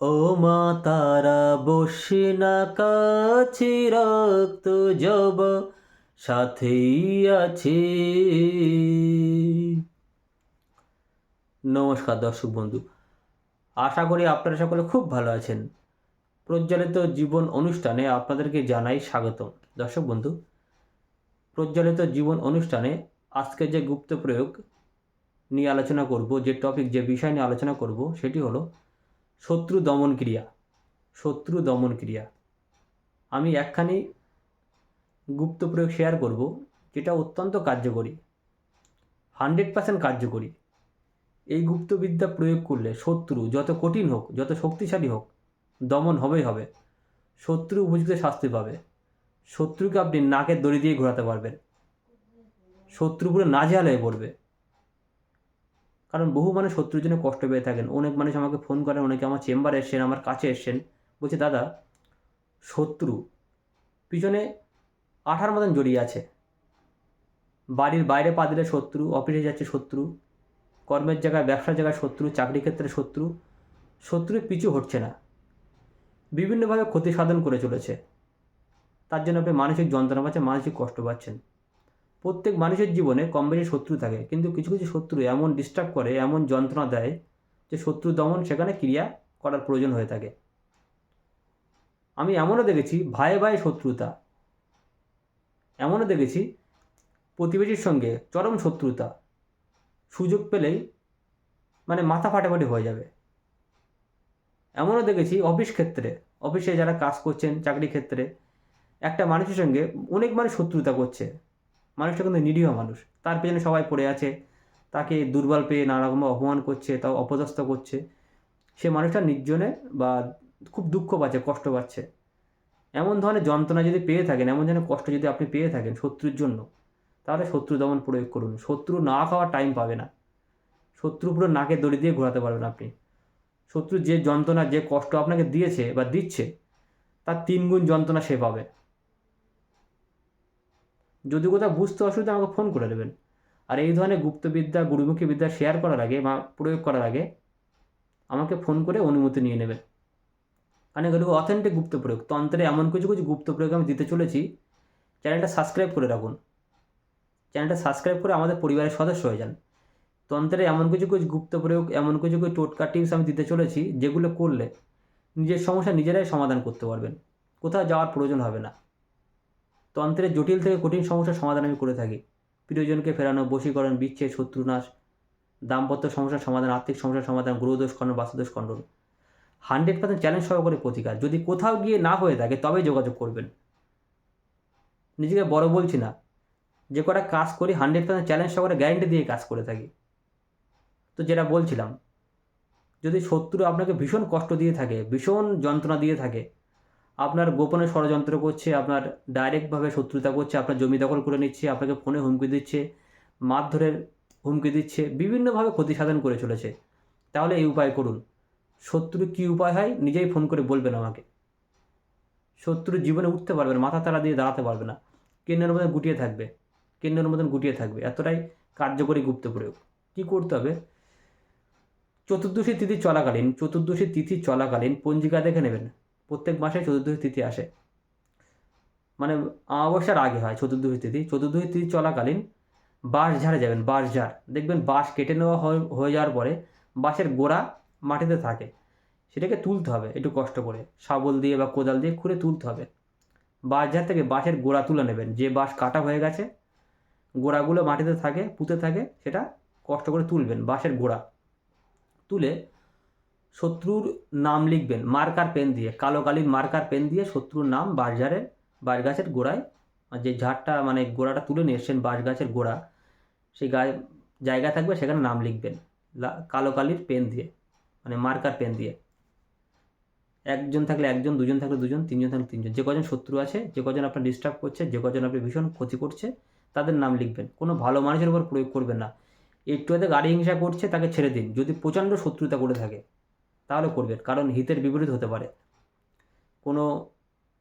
ও মা তারা বসে না কাছে রক্ত জব সাথেই আছে। নমস্কার দর্শক বন্ধু, আশা করি আপনারা সকলে খুব ভালো আছেন। প্রজ্বলিত জীবন অনুষ্ঠানে আপনাদেরকে জানাই স্বাগতম। দর্শক বন্ধু, প্রজ্বলিত জীবন অনুষ্ঠানে আজকে যে গুপ্ত প্রয়োগ নিয়ে আলোচনা করব, যে টপিক যে বিষয় নিয়ে আলোচনা করব, সেটি হলো শত্রু দমন ক্রিয়া, শত্রু দমন ক্রিয়া। আমি একখানি গুপ্ত প্রয়োগ শেয়ার করব, যেটা অত্যন্ত কার্যকরী হান্ড্রেড পার্সেন্ট কার্যকরী। এই গুপ্তবিদ্যা প্রয়োগ করলে শত্রু যত কঠিন হোক, যত শক্তিশালী হোক, দমন হবেই হবে। শত্রু উপযুক্ত শাস্তি পাবে। শত্রুকে আপনি নাকের দড়ি দিয়ে ঘোরাতে পারবেন। শত্রু পুরো নাজেহাল হয়ে পড়বে। কারণ বহু মানুষ শত্রুর জন্য কষ্ট পেয়ে থাকেন। অনেক মানুষ আমাকে ফোন করেন অনেকে আমার চেম্বারে এসছেন, আমার কাছে এসছেন। বলছে, দাদা, শত্রু পিছনে আঠার মতন জড়িয়ে আছে। বাড়ির বাইরে পা দিলে শত্রু অফিসে যাচ্ছে শত্রু, কর্মের জায়গায়, ব্যবসার জায়গায় শত্রু চাকরি ক্ষেত্রে শত্রু। শত্রু পিছু হটছে না। বিভিন্নভাবে ক্ষতি সাধন করে চলেছে। তার জন্য আপনি মানসিক যন্ত্রণা পাচ্ছেন, মানসিক কষ্ট পাচ্ছেন। প্রত্যেক মানুষের জীবনে কম বেশি শত্রু থাকে। কিন্তু কিছু কিছু শত্রু এমন ডিস্টার্ব করে, এমন যন্ত্রণা দেয় যে শত্রু দমন সেখানে ক্রিয়া করার প্রয়োজন হয়ে থাকে। আমি এমনও দেখেছি ভাই ভাই শত্রুতা। এমনও দেখেছি প্রতিবেশীর সঙ্গে চরম শত্রুতা। সুযোগ পেলেই মানে মাথা ফাটাফাটি হয়ে যাবে। এমনও দেখেছি অফিস ক্ষেত্রে, অফিসে যারা কাজ করছেন, চাকরি ক্ষেত্রে, একটা মানুষের সঙ্গে অনেক মানুষ শত্রুতা করছে। মানুষটা কিন্তু নিরীহ মানুষ। তার পেছনে সবাই পড়ে আছে। তাকে দুর্বল পেয়ে নানা রকম অপমান করছে, তাও অপদস্থ করছে। সে মানুষটা নির্জনে বা খুব দুঃখ পাচ্ছে, কষ্ট পাচ্ছে। এমন ধরনের যন্ত্রণা যদি পেয়ে থাকেন, এমন ধরনের কষ্ট যদি আপনি পেয়ে থাকেন শত্রুর জন্য, তাহলে শত্রু দমন প্রয়োগ করুন। শত্রু না খাওয়ার টাইম পাবে না। শত্রু পুরো নাকে দড়ি দিয়ে ঘোরাতে পারবেন আপনি। শত্রু যে যন্ত্রণা, যে কষ্ট আপনাকে দিয়েছে বা দিচ্ছে, তার তিন গুণ যন্ত্রণা সে পাবে। যদি কোথাও বুঝতে অসুবিধা আমাকে ফোন করে দেবেন আর এই ধরনের গুপ্তবিদ্যা, গুরুমুখী বিদ্যা শেয়ার করার আগে বা প্রয়োগ করার আগে আমাকে ফোন করে অনুমতি নিয়ে নেবেন। কারণ এগুলো অথেন্টিক গুপ্ত প্রয়োগ। তন্ত্রে এমন কিছু কিছু গুপ্ত প্রয়োগ আমি দিতে চলেছি। চ্যানেলটা সাবস্ক্রাইব করে রাখুন। চ্যানেলটা সাবস্ক্রাইব করে আমাদের পরিবারের সদস্য হয়ে যান। তন্ত্রে এমন কিছু কিছু গুপ্ত প্রয়োগ, এমন কিছু কিছু টোটকা টিপস আমি দিতে চলেছি, যেগুলো করলে নিজের সমস্যা নিজেরাই সমাধান করতে পারবেন। কোথাও যাওয়ার প্রয়োজন হবে না। তন্ত্রের জটিল থেকে কঠিন সমস্যার সমাধান আমি করে থাকি। প্রিয়জনকে ফেরানো, বশীকরণ, বিচ্ছেদ, শত্রুনাশ, দাম্পত্য সমস্যার সমাধান, আর্থিক সমস্যার সমাধান গ্রহদোষ খণ্ডন, বাস্তুদোষ খণ্ডন। হান্ড্রেড পার্সেন্ট চ্যালেঞ্জ সহকারে প্রতিকার। যদি কোথাও গিয়ে না হয়ে থাকে তবে যোগাযোগ করবেন। নিজেকে বড় বলছি না। যে কটা কাজ করি, হান্ড্রেড পার্সেন্ট চ্যালেঞ্জ সহকারে গ্যারেন্টি দিয়ে কাজ করে থাকি। তো যেটা বলছিলাম, যদি শত্রু আপনাকে ভীষণ কষ্ট দিয়ে থাকে, ভীষণ যন্ত্রণা দিয়ে থাকে আপনার গোপনে ষড়যন্ত্র করছে, আপনার ডাইরেক্টভাবে শত্রুতা করছে, আপনার জমি দখল করে নিচ্ছে, আপনাকে ফোনে হুমকি দিচ্ছে, মারধরের হুমকি দিচ্ছে, বিভিন্নভাবে ক্ষতি সাধন করে চলেছে। তাহলে এই উপায় করুন। শত্রু কী উপায় হয়? নিজেই ফোন করে বলবেন আমাকে। শত্রু জীবনে উঠতে পারবে না, মাথা তারা দিয়ে দাঁড়াতে পারবে না। কেন্দ্রের মতন গুটিয়ে থাকবে, কেন্দ্রের মতন গুটিয়ে থাকবে। এতটাই কার্যকরী গুপ্ত প্রয়োগ। কী করতে হবে? চতুর্দশী তিথি চলাকালীন, চতুর্দশী তিথি চলাকালীন পঞ্জিকা দেখে নেবেন। প্রত্যেক মাসে চতুর্দশী তিথি আসে। মানে অমাবস্যার আগে হয় চতুর্দশী তিথি। চতুর্দশী তিথি চলাকালীন বাঁশ ঝাড়ে যাবেন, বাঁশ ঝাড়। দেখবেন বাঁশ কেটে নেওয়া হয়ে- যাওয়ার পরে বাঁশের গোড়া মাটিতে থাকে। সেটাকে তুলতে হবে একটু কষ্ট করে। শাবল দিয়ে বা কোদাল দিয়ে খুঁড়ে তুলতে হবে। বাঁশ ঝাড় থেকে বাঁশের গোড়া তুলে নেবেন। যে বাঁশ কাটা হয়ে গেছে, গোড়াগুলো মাটিতে থাকে, পুঁতে থাকে, সেটা কষ্ট করে তুলবেন বাঁশের গোড়া। তুলে শত্রুর নাম লিখবেন, মার্কার পেন দিয়ে, কালো কালির মার্কার পেন দিয়ে শত্রুর নাম বাঁশঝাড়ের বাঁশ গাছের গোড়ায় যে ঝাড়টা মানে গোড়াটা তুলে নিয়ে এসছেন বাঁশ গাছের গোড়া, সেই গায়ে জায়গা থাকবে, সেখানে নাম লিখবেন কালো কালির পেন দিয়ে মানে মার্কার পেন দিয়ে। একজন থাকলে একজন, দুজন থাকলে দুজন, তিনজন থাকলে তিনজন, যে কজন শত্রু আছে, যে কজন আপনার ডিস্টার্ব করছে, যে কজন আপনি ভীষণ ক্ষতি করছে, তাদের নাম লিখবেন। কোনো ভালো মানুষের উপর প্রয়োগ করবেন না। একটু হাতে গাড়ি হিংসা করছে, তাকে ছেড়ে দিন। যদি প্রচণ্ড শত্রুতা করে থাকে তাহলে করবেন, কারণ হিতের বিপরীত হতে পারে। কোনো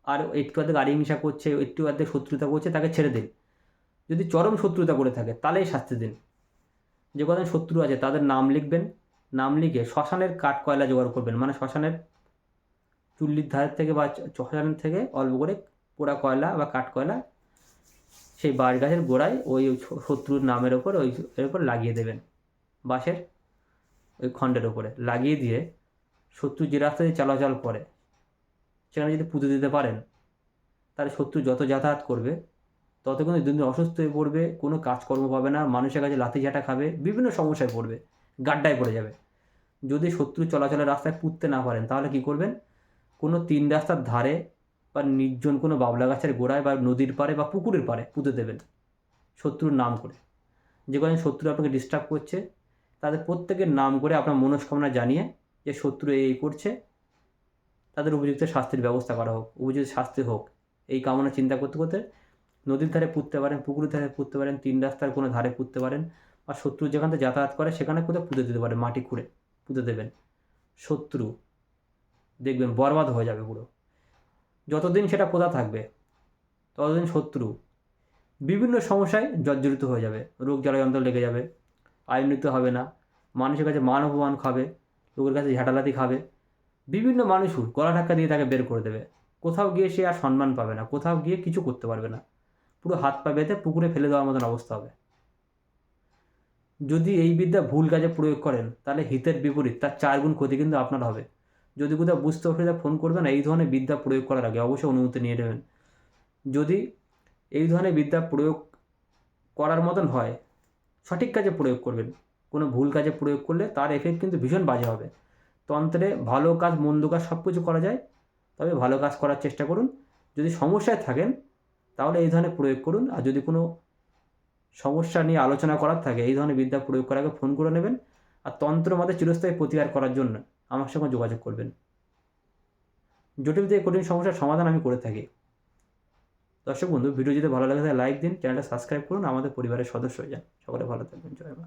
আর একটু হাতে গাড়ি হিংসা করছে, একটু হাতে শত্রুতা করছে, তাকে ছেড়ে দিন। যদি চরম শত্রুতা করে থাকে, তাহলেই শাস্তি দিন। যে কজন শত্রু আছে, তাদের নাম লিখবেন, নাম লিখে শ্মশানের কাঠ কয়লা জোগাড় করবেন। মানে শ্মশানের চুল্লির ধারের থেকে বা শ্মশানের থেকে অল্প করে পোড়া কয়লা বা কাঠ কয়লা সেই বাঁশ গাছের গোড়ায় ওই শত্রুর নামের ওপর, ওই এর ওপর লাগিয়ে দেবেন। বাঁশের ওই খণ্ডের ওপরে লাগিয়ে দিয়ে শত্রু যে রাস্তা দিয়ে চলাচল করে। সেখানে যদি পুঁতে দিতে পারেন, তাহলে শত্রু যত যাতায়াত করবে, তত কিন্তু দিন দিন অসুস্থ হয়ে পড়বে, কোনো কাজকর্ম পাবে না, মানুষের কাছে লাথি ঝাঁটা খাবে, বিভিন্ন সমস্যায় পড়বে, গাড্ডায় পড়ে যাবে। যদি শত্রু চলাচলের রাস্তায় পুঁততে না পারেন, তাহলে কি করবেন? কোনো তিন রাস্তার ধারে বা নির্জন কোনো বাবলা গাছের গোড়ায় বা নদীর পাড়ে বা পুকুরের পাড়ে পুঁতে দেবেন, শত্রুর নাম করে। যে কদিন শত্রু আপনাকে ডিস্টার্ব করছে, তাদের প্রত্যেকের নাম করে আপনার মনস্কামনা জানিয়ে যে শত্রু এই করছে, তাদের উপযুক্ত শাস্তির ব্যবস্থা করা হোক, উপযুক্ত শাস্তি হোক। এই কামনা চিন্তা করতে করতে নদীর ধারে পুঁততে পারেন, পুকুরের ধারে পুঁততে পারেন, তিন রাস্তার কোনো ধারে পুঁততে পারেন বা শত্রু যেখান যাতায়াত করে সেখানে কোথাও পুঁতে দিতে পারেন, মাটি খুঁড়ে পুঁতে দেবেন। শত্রু, দেখবেন বরবাদ হয়ে যাবে পুরো। যতদিন সেটা পোতা থাকবে, ততদিন শত্রু বিভিন্ন সমস্যায় জর্জরিত হয়ে যাবে, রোগ জ্বালাযন্ত্র লেগে যাবে আয়নিত হবে না, মানুষের কাছে মান অপমান খাবে লোকের কাছে ঝাঁটালাতি খাবে। বিভিন্ন মানুষও গলা ধাক্কা দিয়ে তাকে বের করে দেবে। কোথাও গিয়ে সে আর সম্মান পাবে না, কোথাও গিয়ে কিছু করতে পারবে না। পুরো হাত পা বেঁধে পুকুরে ফেলে দেওয়ার মতন অবস্থা হবে। যদি এই বিদ্যা ভুল কাজে প্রয়োগ করেন, তাহলে হিতের বিপরীত, তার চার গুণ ক্ষতি কিন্তু আপনার হবে। যদি কোথাও বুঝতে অসুবিধা ফোন করবেন এই ধরনের বিদ্যা প্রয়োগ করার আগে অবশ্যই অনুমতি নিয়ে নেবেন। যদি এই ধরনের বিদ্যা প্রয়োগ করার মতন হয়, সঠিক কাজে প্রয়োগ করবেন। কোনো ভুল কাজে প্রয়োগ করলে তার এফেক্ট কিন্তু ভীষণ বাজে হবে। তন্ত্রে ভালো কাজ, মন্দ কাজ সব কিছু করা যায়, তবে ভালো কাজ করার চেষ্টা করুন। যদি সমস্যায় থাকেন, তাহলে এই ধরনের প্রয়োগ করুন। আর যদি কোনো সমস্যা নিয়ে আলোচনা করার থাকে, এই ধরনের বিদ্যা প্রয়োগ করার আগে ফোন করে নেবেন। আর তন্ত্র মতে চিরস্থায়ী প্রতিকার করার জন্য আমার সঙ্গে যোগাযোগ করবেন। জটিল থেকে কঠিন সমস্যার সমাধান আমি করে থাকি। দর্শক বন্ধু, ভিডিও যদি ভালো লাগে তাহলে লাইক দিন চ্যানেলটা সাবস্ক্রাইব করুন। আমাদের পরিবারের সদস্য হয়ে যান। সকলে ভালো থাকবেন। জয় মা